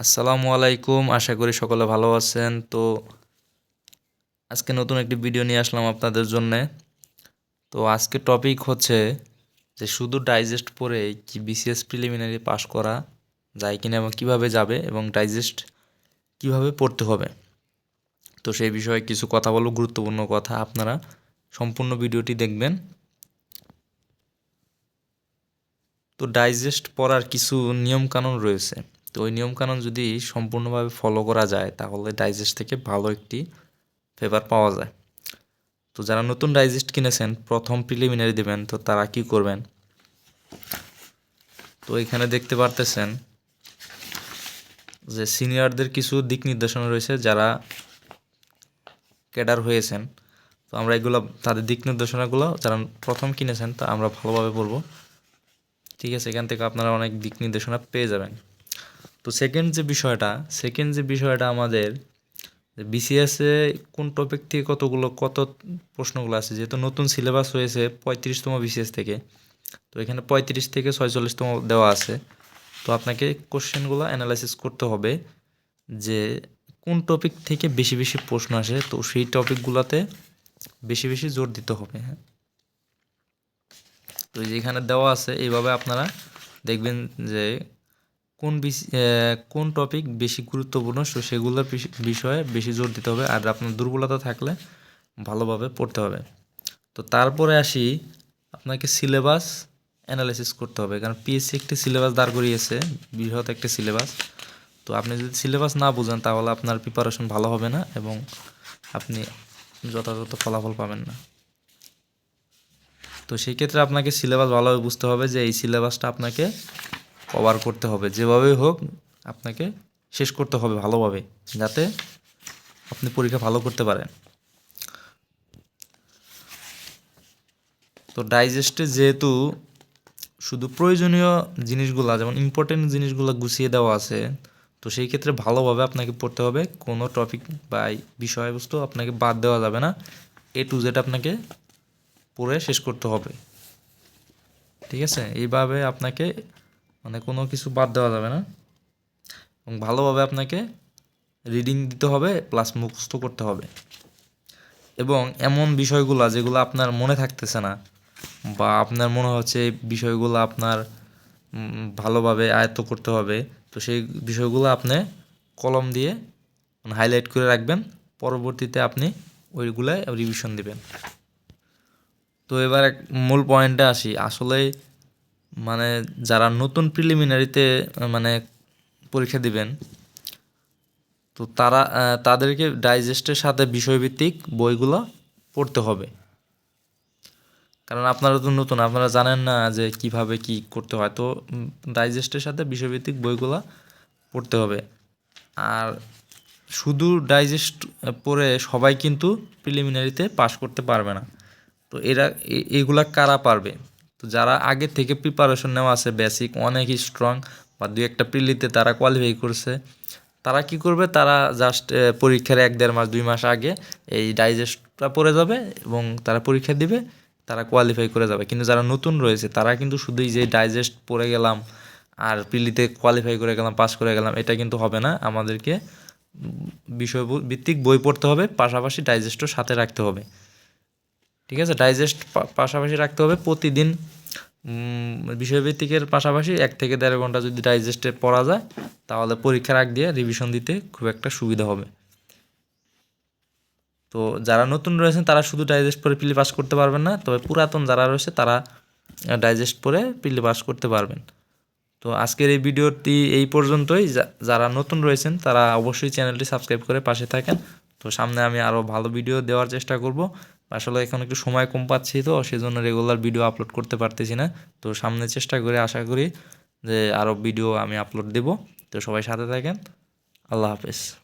আসসালামু আলাইকুম। আশা করি সকলে ভালো আছেন। তো আজকে নতুন একটি ভিডিও নিয়ে আসলাম আপনাদের জন্যে। তো আজকে টপিক হচ্ছে যে শুধু ডাইজেস্ট পড়ে কি বিসিএস প্রিলিমিনারি পাস করা যায় কিনা এবং কীভাবে যাবে এবং ডাইজেস্ট কীভাবে পড়তে হবে। তো সেই বিষয়ে কিছু কথা বলব, গুরুত্বপূর্ণ কথা আপনারা সম্পূর্ণ ভিডিওটি দেখবেন। তো ডাইজেস্ট পড়ার কিছু নিয়মকানুন রয়েছে। তো ওই নিয়মকানুন যদি সম্পূর্ণভাবে ফলো করা যায়, তাহলে ডাইজেস্ট থেকে ভালো একটি ফেভার পাওয়া যায়। তো যারা নতুন ডাইজেস্ট কিনেছেন, প্রথম প্রিলিমিনারি দেবেন, তো তারা কি করবেন? তো এখানে দেখতে পারতেছেন যে সিনিয়রদের কিছু দিক নির্দেশনা রয়েছে যারা ক্যাডার হয়েছেন। তো আমরা এগুলো, তাদের দিক নির্দেশনাগুলো যারা প্রথম কিনেছেন, তা আমরা ভালোভাবে পড়ব। ঠিক আছে, এখান থেকে আপনারা অনেক দিক নির্দেশনা পেয়ে যাবেন। তো সেকেন্ড যে বিষয়টা সেকেন্ড যে বিষয়টা আমাদের বিসিএসে কোন টপিক থেকে কতগুলো, কত প্রশ্নগুলো আছে? যেহেতু নতুন সিলেবাস হয়েছে পঁয়ত্রিশতম বিসিএস থেকে, তো এখানে পঁয়ত্রিশ থেকে ছয়চল্লিশতম দেওয়া আছে। তো আপনাকে কোশ্চেনগুলো অ্যানালাইসিস করতে হবে যে কোন টপিক থেকে বেশি বেশি প্রশ্ন আসে, তো সেই টপিকগুলোতে বেশি বেশি জোর দিতে হবে হ্যাঁ? তো যেখানে দেওয়া আছে, এইভাবে আপনারা দেখবেন যে কোন কোন টপিক বেশি গুরুত্বপূর্ণ? সো সেগুলোর বিষয়ে বেশি জোর দিতে হবে। আর আপনার দুর্বলতা থাকলে ভালোভাবে পড়তে হবে। তো তারপরে আসি, আপনাকে সিলেবাস অ্যানালাইসিস করতে হবে। কারণ পিএসসি একটি সিলেবাস দাঁড় করিয়েছে, বৃহৎ একটি সিলেবাস তো আপনি যদি সিলেবাস না বুঝেন, তাহলে আপনার প্রিপারেশন ভালো হবে না এবং আপনি যথাযথ ফলাফল পাবেন না। তো সেই ক্ষেত্রে আপনাকে সিলেবাস ভালোভাবে বুঝতে হবে যে এই সিলেবাসটা আপনাকে কভার করতে হবে। যেভাবেই হোক আপনাকে শেষ করতে হবে ভালোভাবে, যাতে আপনি পরীক্ষা ভালো করতে পারেন। তো ডাইজেস্টে যেহেতু শুধু প্রয়োজনীয় জিনিসগুলো, যেমন ইম্পর্টেন্ট জিনিসগুলো গুছিয়ে দেওয়া আছে, তো সেই ক্ষেত্রে ভালোভাবে আপনাকে পড়তে হবে। কোনো টপিক বা বিষয়বস্তু আপনাকে বাদ দেওয়া যাবে না। এ টু জেড আপনাকে পড়ে শেষ করতে হবে। ঠিক আছে? এইভাবে আপনাকে মানে কোনো কিছু বাদ দেওয়া যাবে না। এবং ভালোভাবে আপনাকে রিডিং দিতে হবে প্লাস মুখস্থ করতে হবে। এবং এমন বিষয়গুলো যেগুলো আপনার মনে থাকতেছে না, বা আপনার মনে হচ্ছে বিষয়গুলো আপনার ভালোভাবে আয়ত্ত করতে হবে, তো সেই বিষয়গুলো আপনি কলম দিয়ে হাইলাইট করে রাখবেন। পরবর্তীতে আপনি ওইগুলাই রিভিশন দিবেন। তো এবার এক মূল পয়েন্টে আসি। আসলে মানে যারা নতুন প্রিলিমিনারিতে মানে পরীক্ষা দিবেন, তো তারা তাদেরকে ডাইজেস্টের সাথে বিষয়ভিত্তিক বইগুলো পড়তে হবে। কারণ আপনারা তো নতুন, আপনারা জানেন না যে কীভাবে কি করতে হয়, তো ডাইজেস্টের সাথে বিষয়ভিত্তিক বইগুলো পড়তে হবে। আর শুধু ডাইজেস্ট পড়ে সবাই কিন্তু প্রিলিমিনারিতে পাশ করতে পারবে না। তো এরা এগুলা কারা পারবে? তো যারা আগে থেকে প্রিপারেশন নেওয়া আছে বেসিক অনেক স্ট্রং বা দু একটা প্রিলিতে তারা কোয়ালিফাই করছে, তারা কি করবে? তারা জাস্ট পরীক্ষার এক দেড় মাস, দুই মাস আগে এই ডাইজেস্টটা পড়ে যাবে এবং তারা পরীক্ষা দিবে, তারা কোয়ালিফাই করে যাবে। কিন্তু যারা নতুন রয়েছে, তারা কিন্তু শুধুই যে ডাইজেস্ট পড়ে গেলাম আর প্রিলিতে কোয়ালিফাই করে গেলাম পাস করে গেলাম, এটা কিন্তু হবে না। আমাদেরকে বিষয় ভিত্তিক বই পড়তে হবে, পাশাপাশি ডাইজেস্টও সাথে রাখতে হবে। ঠিক আছে? ডাইজেস্ট পাশাপাশি রাখতে হবে প্রতিদিন বিষয়ভিত্তিকের পাশাপাশি এক থেকে দেড় ঘণ্টা যদি ডাইজেস্টে পড়া যায়, তাহলে পরীক্ষার আগ দিয়ে রিভিশন দিতে খুব একটা সুবিধা হবে। তো যারা নতুন রয়েছেন, তারা শুধু ডাইজেস্ট পরে পিলি পাস করতে পারবেন না, তবে পুরাতন যারা রয়েছে, তারা ডাইজেস্ট পরে পিলি পাস করতে পারবেন। তো আজকের এই ভিডিওটি এই পর্যন্তই। যারা নতুন রয়েছেন, তারা অবশ্যই চ্যানেলটি সাবস্ক্রাইব করে পাশে থাকেন। তো সামনে আমি আরও ভালো ভিডিও দেওয়ার চেষ্টা করব। আসলে এখন একটু সময় কম পাচ্ছি তো, সেজন্য রেগুলার ভিডিও আপলোড করতে পারতেছি না। তো সামনে চেষ্টা করে আশা করি যে আরও ভিডিও আমি আপলোড দেব। তো সবাই সাথে থাকেন। আল্লাহ হাফেজ।